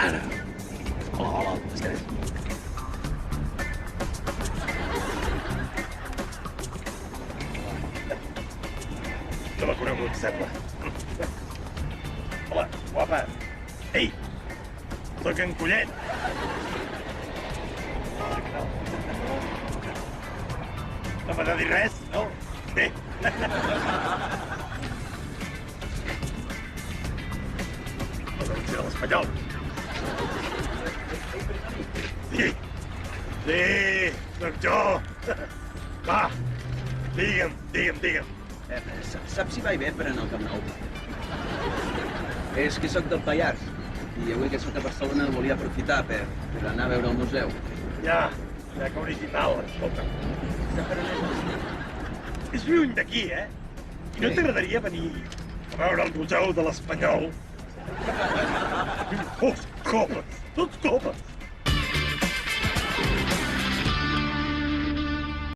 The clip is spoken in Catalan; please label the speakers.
Speaker 1: Ara. Hola, hola? No l'ha conegut, sembla. Hola, guapa. Ei, sóc en Collet. No m'ha de dir res, no? Bé. L'espanyol. Sí. Sí, sóc jo. Va, digue'm, digue'm, digue'm.
Speaker 2: Eh, saps, saps si vaig bé per anar al Camp Nou? És que sóc del Pallars i avui que sóc a Barcelona volia aprofitar per, per anar a veure el museu.
Speaker 1: Ja, ja que original, escolta.
Speaker 2: És?
Speaker 1: És lluny d'aquí, eh? I no t'agradaria venir a veure el Museu de l'Espanyol? Oh, copes! Tots copes!